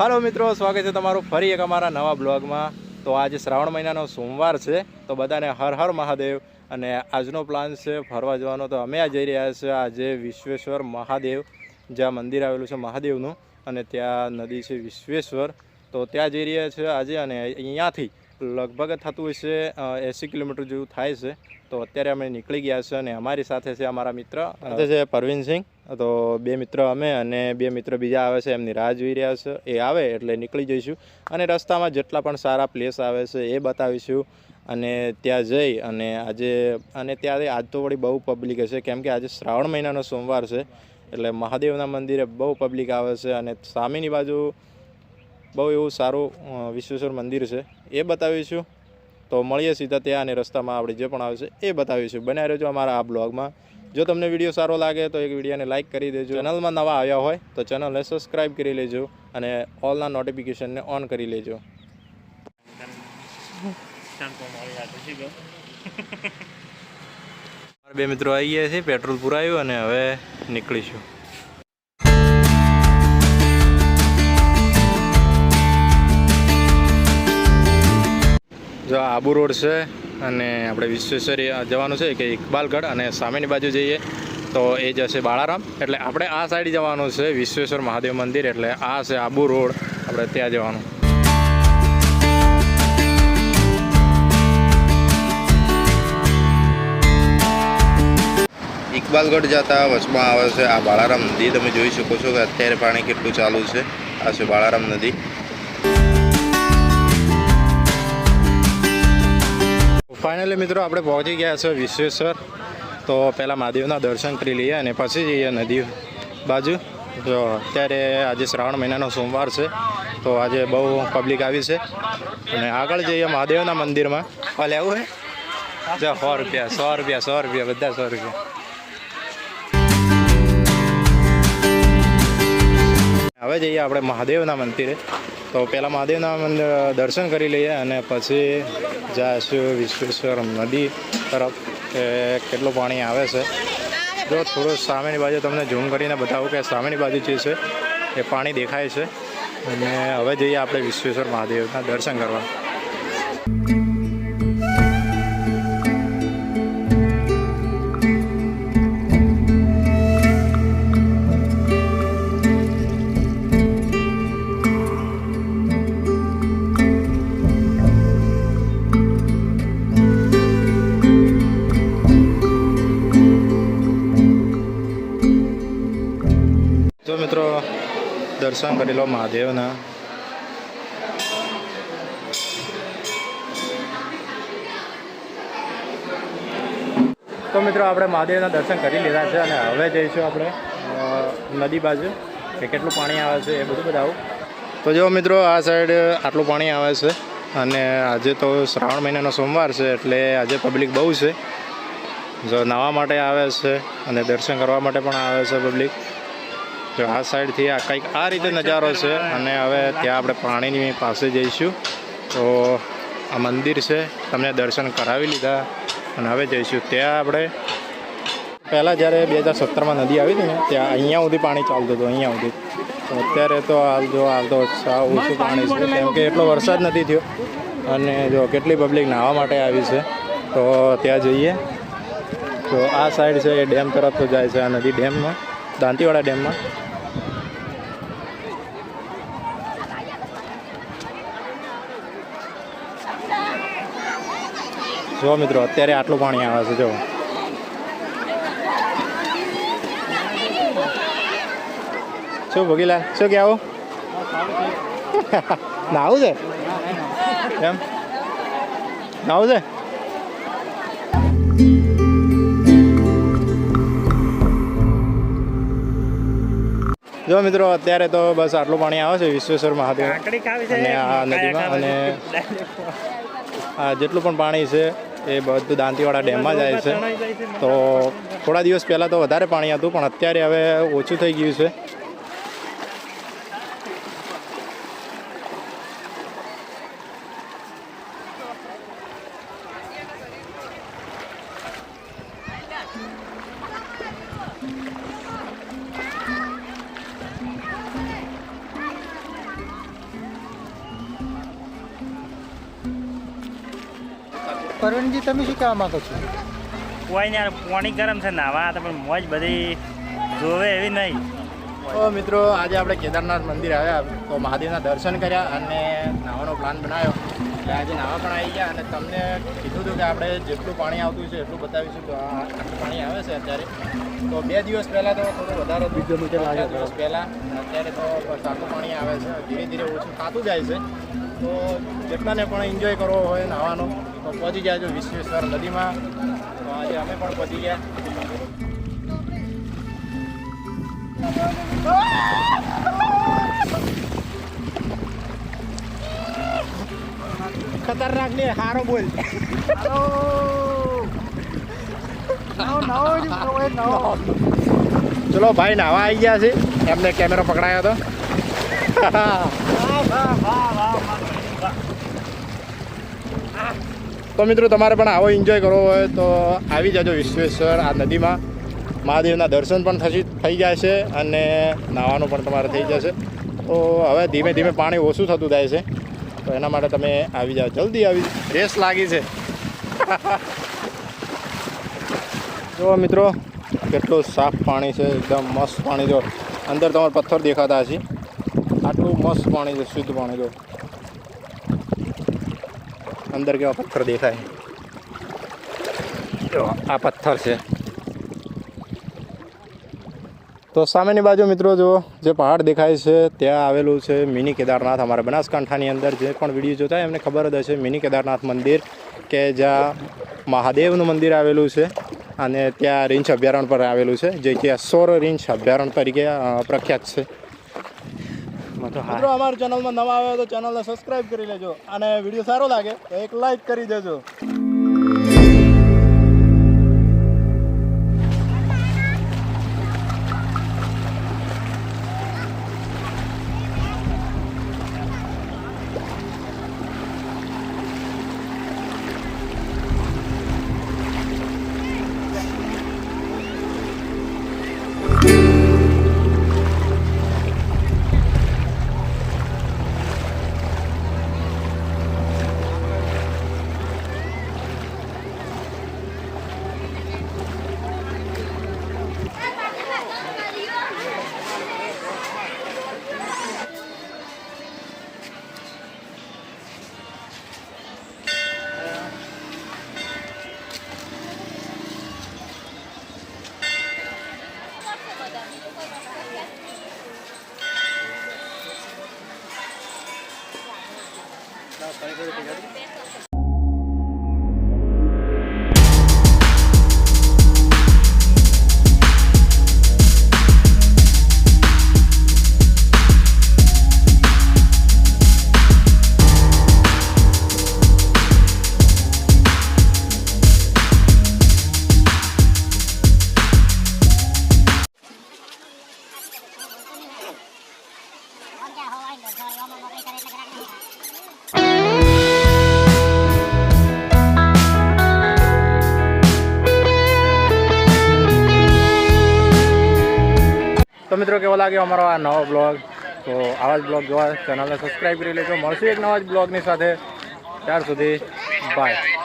હાલો મિત્રો, સ્વાગત છે તમારું ફરી એક અમારા નવા બ્લોગમાં. તો આજે શ્રાવણ મહિનાનો સોમવાર છે, તો બધાને હર હર મહાદેવ. અને આજનો પ્લાન છે ફરવા જવાનો, તો અમે આ જઈ રહ્યા છીએ આજે વિશ્વેશ્વર મહાદેવ. જ્યાં મંદિર આવેલું છે મહાદેવનું, અને ત્યાં નદી છે વિશ્વેશ્વર. તો ત્યાં જઈ રહ્યા છે આજે, અને અહીંયાથી લગભગ થતું હશે એંસી કિલોમીટર જેવું થાય છે. તો અત્યારે અમે નીકળી ગયા છે, અને અમારી સાથે છે અમારા મિત્ર. છે છે પરવીનસિંહ. તો બે મિત્ર અમે અને બે મિત્ર બીજા આવે છે, એમની રાહ જોઈ રહ્યા છે. એ આવે એટલે નીકળી જઈશું. અને રસ્તામાં જેટલા પણ સારા પ્લેસ આવે છે, એ બતાવીશું. અને ત્યાં જઈ અને આજે, અને ત્યારે આજ તો વળી બહુ પબ્લિક હશે. કેમ કે આજે શ્રાવણ મહિનાનો સોમવાર છે, એટલે મહાદેવના મંદિરે બહુ પબ્લિક આવે છે અને સામેની બાજુ બહુ એવું સારું વિશ્વેશ્વર મંદિર છે. એ બતાવીશું. તો મળીએ સીધા ત્યાં અને રસ્તામાં આપણે જે પણ આવે છે, એ બતાવીશું. બનાવી રહેજો અમારા આ બ્લોગમાં. જો તમને વીડિયો સારો લાગે તો એક વિડીયોને લાઇક કરી દેજો. ચેનલમાં નવા આવ્યા હોય તો ચેનલને સબસ્ક્રાઈબ કરી લેજો અને ઓલના નોટિફિકેશનને ઓન કરી લેજો. મારા બે મિત્રો આવી ગયા છે પેટ્રોલ પુરાયું અને હવે નીકળીશું. જો આબુ રોડ છે અને આપણે વિશ્વેશ્વરી જવાનું છે કે ઇકબાલગઢ અને સામેની બાજુ જઈએ, તો એ જશે બાળારામ. એટલે આપણે આ સાઈડ જવાનું છે વિશ્વેશ્વર મહાદેવ મંદિર, એટલે આ છે આબુ રોડ. આપણે ત્યાં જવાનું. ઇકબાલગઢ જતા વચમાં આવે છે આ બાળારામ નદી. તમે જોઈ શકો છો કે અત્યારે પાણી કેટલું ચાલુ છે. આ છે બાળારામ નદી. ફાઇનલી મિત્રો આપણે પહોંચી ગયા છે વિશ્વેશ્વર. તો પહેલાં મહાદેવના દર્શન કરી લઈએ અને પછી જઈએ નદી બાજુ. જો અત્યારે આજે શ્રાવણ મહિનાનો સોમવાર છે, તો આજે બહુ પબ્લિક આવી છે. અને આગળ જઈએ મહાદેવના મંદિરમાં. લેવું હે? જો, સો રૂપિયા સો રૂપિયા સો રૂપિયા, બધા સો રૂપિયા. હવે જઈએ આપણે મહાદેવના મંદિરે. તો પહેલાં મહાદેવના મંદિર દર્શન કરી લઈએ અને પછી જઈશું વિશ્વેશ્વર નદી તરફ કે કેટલું પાણી આવે છે. જો થોડું સામેની બાજુ તમને ઝૂમ કરીને બતાવું કે સામેની બાજુ જે છે એ પાણી દેખાય છે. અને હવે જઈએ આપણે વિશ્વેશ્વર મહાદેવના દર્શન કરવા. દર્શન કરી લો મહાદેવના. તો મિત્રો, આપણે મહાદેવના દર્શન કરી લીધા છે અને હવે જઈશું આપણે નદી બાજુ, કે કેટલું પાણી આવે છે એ બધું બતાવું. તો જો મિત્રો, આ સાઈડ આટલું પાણી આવે છે અને આજે તો શ્રાવણ મહિનાનો સોમવાર છે એટલે આજે પબ્લિક બહુ છે. જો નાહવા માટે આવે છે અને દર્શન કરવા માટે પણ આવે છે પબ્લિક. તો આ સાઈડથી આ કંઈક આ રીતે નજારો છે અને હવે ત્યાં આપણે પાણીની પાસે જઈશું. તો આ મંદિર છે, તમને દર્શન કરાવી લીધા અને હવે જઈશું. ત્યાં આપણે પહેલાં જ્યારે બે હજાર સત્તરમાં નદી આવી હતી ને, ત્યાં અહીંયા સુધી પાણી ચાલતું હતું, અહીંયા સુધી. તો અત્યારે તો હાલ જો હાલ તો સાવ ઓછું પાણી છે, કેમ કે એટલો વરસાદ નથી થયો. અને જો કેટલી પબ્લિક નાહવા માટે આવી છે, તો ત્યાં જઈએ. તો આ સાઈડ છે, એ ડેમ તરફ તો જાય છે, આ નદી ડેમમાં, દાંતીવાડા ડેમમાં. જો મિત્રો અત્યારે આટલું પાણી આવે છે જો શું ભોગીલા શું કહેવું નાવું છે? એમ? નાવું છે? જો મિત્રો અત્યારે તો બસ આટલું પાણી આવે છે વિશ્વેશ્વર મહાદેવ. અને આ નદીમાં અને આ જેટલું પણ પાણી છે એ બધું દાંતીવાડા ડેમમાં જાય છે. તો થોડા દિવસ પહેલાં તો વધારે પાણી હતું, પણ અત્યારે હવે ઓછું થઈ ગયું છે. પરવીનજી તમે શું કહેવા માંગો છો? કોઈ નહીં યાર પાણી ગરમ છે નાવા તો પણ મોજ બધી જોવે એવી નહીં. તો મિત્રો આજે આપણે કેદારનાથ મંદિર આવ્યા તો મહાદેવના દર્શન કર્યા અને નાવાનો પ્લાન બનાવ્યો. એટલે આજે નાવા પણ આવી ગયા અને તમને કીધું હતું કે આપણે જેટલું પાણી આવતું છે એટલું બતાવીશું તો આટલું પાણી આવે છે અત્યારે. તો બે દિવસ પહેલાં તો થોડું વધારે બીજો મીટર દિવસ પહેલાં અત્યારે તો સારું પાણી આવે છે ધીરે ધીરે ઓછું થતું જાય છે. તો જેટલાને પણ એન્જોય કરવો હોય નાવાનો તો પહોંચી જાયજો વિશ્વેશ્વર નદીમાં. તો આજે અમે પણ પહોંચી ગયા. ખતરનાક ને હારો બોલ. ચલો ભાઈ નાવા આવી ગયા છે. એમને કેમેરો પકડાયો હતો તો મિત્રો, તમારે પણ આવો એન્જોય કરવો હોય તો આવી જજો વિશ્વેશ્વર આ નદીમાં. મહાદેવના દર્શન પણ થશે થઈ જાય છે અને નાહવાનું પણ તમારે થઈ જશે. તો હવે ધીમે ધીમે પાણી ઓછું થતું જાય છે. તો એના માટે તમે આવી જાઓ. જલ્દી આવી રેસ લાગી છે. જો મિત્રો, કેટલું સાફ પાણી છે. એકદમ મસ્ત પાણી જો. અંદર તમારે પથ્થર દેખાતા હશે. આટલું મસ્ત પાણી છે, શુદ્ધ પાણી જો. અંદર કેવા પથ્થર દેખાય. જો, આ પથ્થર છે. તો સામેની બાજુ મિત્રો જો જે પહાડ દેખાય છે, ત્યાં આવેલું છે મિની કેદારનાથ અમારા બનાસકાંઠાની અંદર. જે પણ વીડિયો જોતા એમને ખબર જ હશે, મિની કેદારનાથ મંદિર કે જ્યાં મહાદેવનું મંદિર આવેલું છે અને ત્યાં રીંછ અભયારણ્ય પર આવેલું છે, જે ત્યાં સોર રીંછ અભયારણ્ય તરીકે પ્રખ્યાત છે. મિત્રો અમારા ચેનલમાં નવા આવ્યો તો ચેનલને સબસ્ક્રાઇબ કરી લેજો. અને વીડિયો સારો લાગે તો એક લાઈક કરી દેજો. તો મિત્રો, કેવો લાગ્યો અમારો આ નવો બ્લોગ? તો આવા જ બ્લોગ જોવા ચેનલને સબસ્ક્રાઈબ કરી લેજો. મળશું એક નવા જ બ્લોગની સાથે. ત્યાર સુધી બાય